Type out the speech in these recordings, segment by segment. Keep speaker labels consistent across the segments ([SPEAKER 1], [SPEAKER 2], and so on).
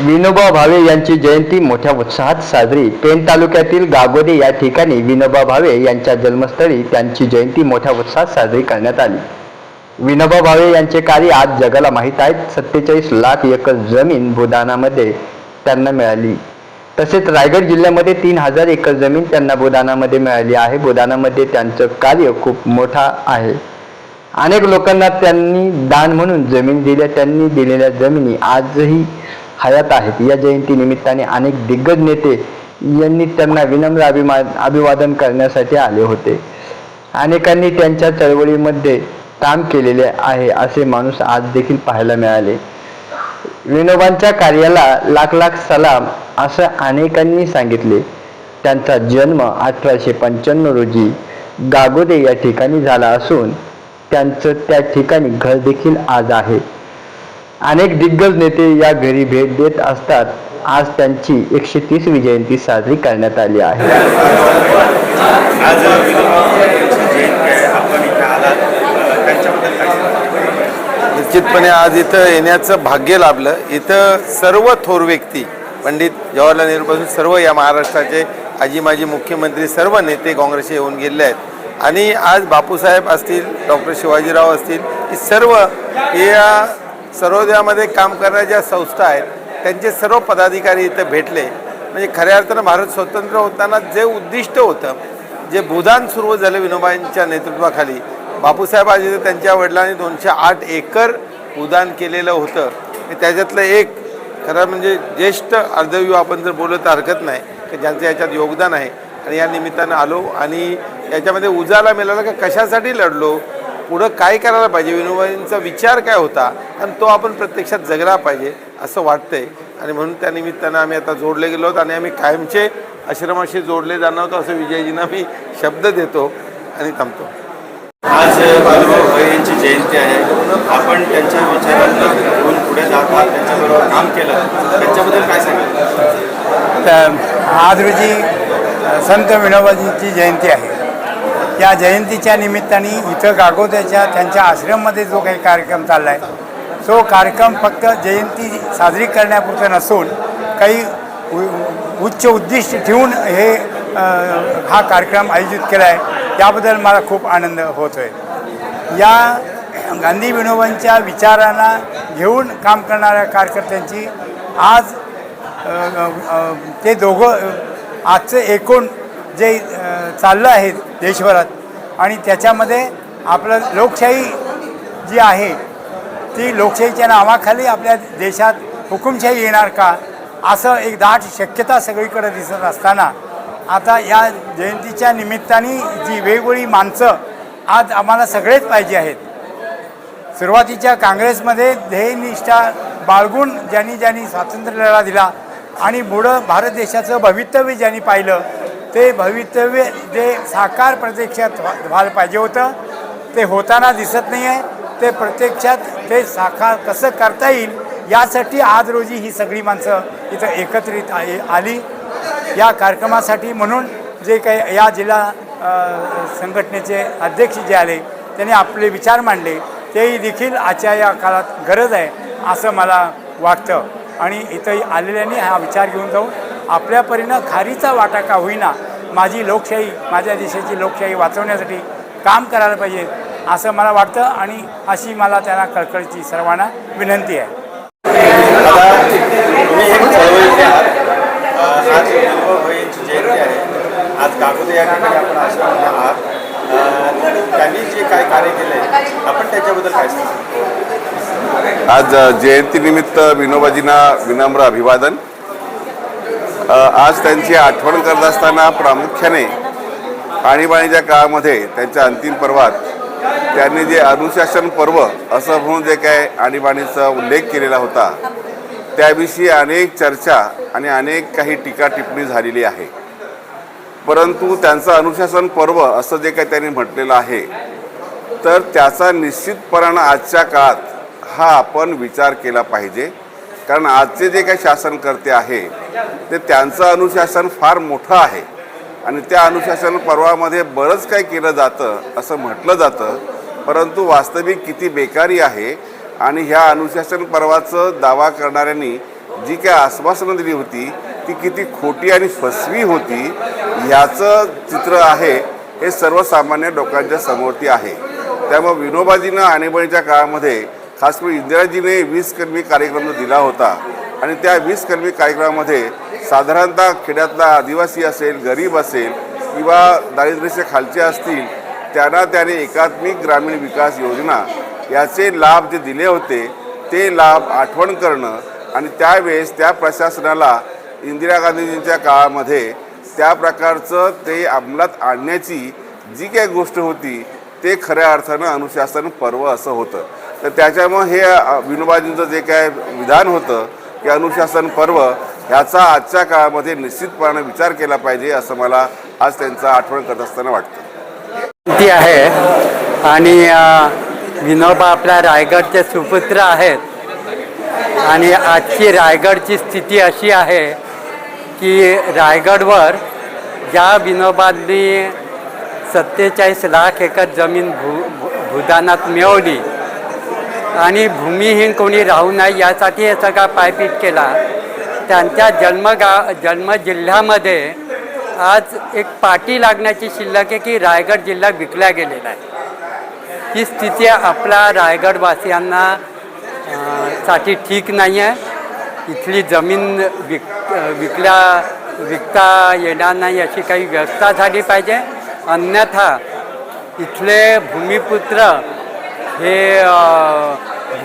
[SPEAKER 1] विनोबा भावे यांची जयंती मोठ्या उत्साहात साजरी. पेण तालुक्यातील गागोदे या ठिकाणी विनोबा भावे यांच्या जन्मस्थळी त्यांची जयंती मोठ्या उत्साहात साजरी करण्यात आली. विनोबा भावे यांचे कार्य आज जगाला माहीत आहेत. सत्तेचाळीस लाख एकर जमीन बुदानामध्ये त्यांना मिळाली. तसेच रायगड जिल्ह्यामध्ये तीन हजार एकर जमीन त्यांना बुदानामध्ये मिळाली आहे. बुदानामध्ये त्यांचं कार्य खूप मोठा आहे. अनेक लोकांना त्यांनी दान म्हणून जमीन दिल्या. त्यांनी दिलेल्या जमिनी आजही हयात आहेत. या जयंती निमित्ताने अनेक दिग्गज नेते यांनी त्यांना विनम्र अभिमा अभिवादन करण्यासाठी आले होते. अनेकांनी त्यांच्या चळवळीमध्ये काम केलेले आहे असे माणूस आज देखील पाहायला मिळाले. विनोबांच्या कार्याला लाख लाख सलाम असं अनेकांनी सांगितले. त्यांचा जन्म अठराशे पंच्याण्णव रोजी गागोदे या ठिकाणी झाला असून त्यांचं त्या ठिकाणी घर देखील आज आहे. अनेक दिग्गज नेते या घरी भेट देत असतात. आज त्यांची एकशे तीसवी जयंती साजरी करण्यात आली आहे.
[SPEAKER 2] आज
[SPEAKER 3] निश्चितपणे आज इथं येण्याचं भाग्य लाभलं. इथं सर्व थोर व्यक्ती पंडित जवाहरलाल नेहरूपासून सर्व या महाराष्ट्राचे आजी माजी मुख्यमंत्री सर्व नेते काँग्रेसचे येऊन गेले आहेत. आणि आज बापूसाहेब असतील डॉक्टर शिवाजीराव असतील ही सर्व या सर्वोदयामध्ये काम करणाऱ्या ज्या संस्था आहेत त्यांचे सर्व पदाधिकारी इथं भेटले. म्हणजे खऱ्या अर्थानं भारत स्वतंत्र होताना जे उद्दिष्ट होतं जे भूदान सुरू झालं विनोबांच्या नेतृत्वाखाली बापूसाहेब आज त्यांच्या वडिलांनी दोनशे आठ एकर उदान केलेलं होतं. त्याच्यातलं एक खरं म्हणजे ज्येष्ठ अर्धविवाह आपण जर बोललं तर हरकत नाही की ज्यांचं याच्यात योगदान आहे. आणि या निमित्तानं आलो आणि याच्यामध्ये उजाला मिळाला का कशासाठी लढलो पुढं काय करायला पाहिजे? विनोबांचा विचार काय होता? आणि तो आपण प्रत्यक्षात जगला पाहिजे असं वाटतंय. आणि म्हणून त्या निमित्तानं आम्ही आता जोडले गेलो आहोत आणि आम्ही कायमचे आश्रमाशी जोडले जाणार आहोत असं विजयजींना मी शब्द देतो आणि थांबतो.
[SPEAKER 2] आज भावे यांची जयंती आहे. आपण त्यांच्या विचारांना घेऊन पुढे जात आहात त्यांच्याबरोबर काम केलं. त्यांच्याबद्दल काय सांगाल?
[SPEAKER 4] तर आज रोजी संत विनोबाजींची जयंती आहे. या जयंतीच्या निमित्ताने इथं गागोद्याच्या त्यांच्या आश्रममध्ये जो काही कार्यक्रम चालला आहे तो कार्यक्रम फक्त जयंती साजरी करण्यापुरतं नसून काही उ- उच्च उद्दिष्ट ठेवून हे हा कार्यक्रम आयोजित केला आहे त्याबद्दल मला खूप आनंद होतो आहे या गांधी विनोबांच्या विचारांना घेऊन काम करणाऱ्या कार्यकर्त्यांची आज ते दोघं आजचं एकूण जे चाललं आहे देशभरात आणि त्याच्यामध्ये आपलं लोकशाही जी आहे ती लोकशाहीच्या नावाखाली आपल्या देशात हुकुमशाही येणार का? असं एक दाट शक्यता सगळीकडे दिसत असताना आता या जयंतीच्या निमित्ताने जी वेगवेगळी माणसं आज आम्हाला सगळेच पाहिजे आहेत. सुरुवातीच्या काँग्रेसमध्ये ध्येयनिष्ठा बाळगून ज्यांनी ज्यांनी स्वातंत्र्य लढा दिला आणि पुढं भारत देशाचं भवितव्य ज्यांनी पाहिलं ते भवितव्य जे साकार प्रत्यक्षात व्हा व्हायला पाहिजे होतं ते होताना दिसत नाही आहे ते प्रत्यक्षात ते साकार कसं करता येईल यासाठी आज रोजी ही सगळी माणसं इथं एकत्रित आली. या कार्यक्रमासाठी म्हणून जे काही या जिल्हा संघटनेचे अध्यक्ष जे आले त्यांनी आपले विचार मांडले. तेही देखील आजच्या या काळात गरज आहे असं मला वाटतं. आणि इथं आलेल्यांनी हा विचार घेऊन जाऊन आपल्या परीनं खारीचा वाटा का होईना माझी लोकशाही माझ्या देशाची लोकशाही वाचवण्यासाठी काम करायला पाहिजे असं मला वाटतं आणि अशी मला त्यांना कळकळीची सर्वांना विनंती आहे.
[SPEAKER 2] आज. या ठिकाणी आपण आहात. त्यांनी जे काय कार्य केलं आहे आपण त्याच्याबद्दल काय सांगाल
[SPEAKER 3] आज जयंतीनिमित्त विनोबाजींना विनम्र अभिवादन. आज त्यांची आठवण करत असताना प्रामुख्याने आणीबाणीच्या काळामध्ये त्यांच्या अंतिम पर्वात त्यांनी जे अनुशासन पर्व असं म्हणून जे काय आणीबाणीचा उल्लेख केलेला होता त्याविषयी अनेक चर्चा आणि अनेक काही टीका टिप्पणी झालेली आहे. परंतु त्यांचं अनुशासन पर्व असं जे काही त्यांनी म्हटलेलं आहे तर त्याचा निश्चितपणानं आजच्या काळात हा आपण विचार केला पाहिजे. कारण आजचे जे काही शासनकर्ते आहे ते त्यांचं अनुशासन फार मोठं आहे. आणि त्या अनुशासन पर्वामध्ये बरंच काही केलं जातं असं म्हटलं जातं. परंतु वास्तविक किती बेकारी आहे आणि ह्या अनुशासन पर्वाचं दावा करणाऱ्यांनी
[SPEAKER 5] जी काय आश्वासनं दिली होती ती किती खोटी आणि फसवी होती ह्याचं चित्र आहे हे सर्वसामान्य लोकांच्या समोरती आहे. त्यामुळे विनोबाजीनं आणीबाणीच्या काळामध्ये खास करून इंदिराजीने वीस कार्यक्रम दिला होता. आणि त्या वीस कार्यक्रमामध्ये साधारणतः खेड्यातला आदिवासी असेल गरीब असेल किंवा दारिद्र्याच्या खालचे असतील त्यांना त्याने एकात्मिक ग्रामीण विकास योजना याचे लाभ जे दिले होते ते लाभ आठवण करणं आणि त्यावेळेस त्या प्रशासनाला इंदिरा गांधीजींच्या काळामध्ये त्या प्रकारचं ते अंमलात आणण्याची जी काही गोष्ट होती ते खऱ्या अर्थानं अनुशासन पर्व असं होतं. तर त्याच्यामुळं हे विनोबाजींचं जे काय विधान होतं की अनुशासन पर्व ह्याचा आजच्या काळामध्ये निश्चितपणे विचार केला पाहिजे असं मला आज त्यांचा आठवण करत असताना वाटतं.
[SPEAKER 6] ती आहे आणि विनोबा आपल्या रायगडचे सुपुत्र आहेत. आणि आजची रायगडची स्थिती अशी आहे की रायगडवर ज्या विनोबांनी सत्तेचाळीस लाख एकर जमीन भू भू- भूदानात मिळवली आणि भूमिहीन कोणी राहू नये यासाठी हे सगळा पायपीट केला. त्यांच्या जन्मगा जन्म जिल्ह्यामध्ये आज एक पाठी लागण्याची शिल्लक आहे की रायगड जिल्हा विकला गेलेला आहे. ही स्थिती आपल्या रायगडवासियांना साठी ठीक नाही आहे इथली जमीन विक विकल्या विकता येणार नाही अशी काही व्यवस्था झाली पाहिजे. अन्यथा इथले भूमिपुत्र हे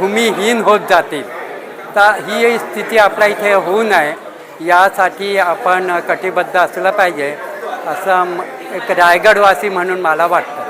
[SPEAKER 6] भूमिहीन होत जातील. तर ही स्थिती आपल्या इथे होऊ नये. यासाठी आपण कटिबद्ध असलं पाहिजे असं एक रायगडवासी म्हणून मला वाटतं.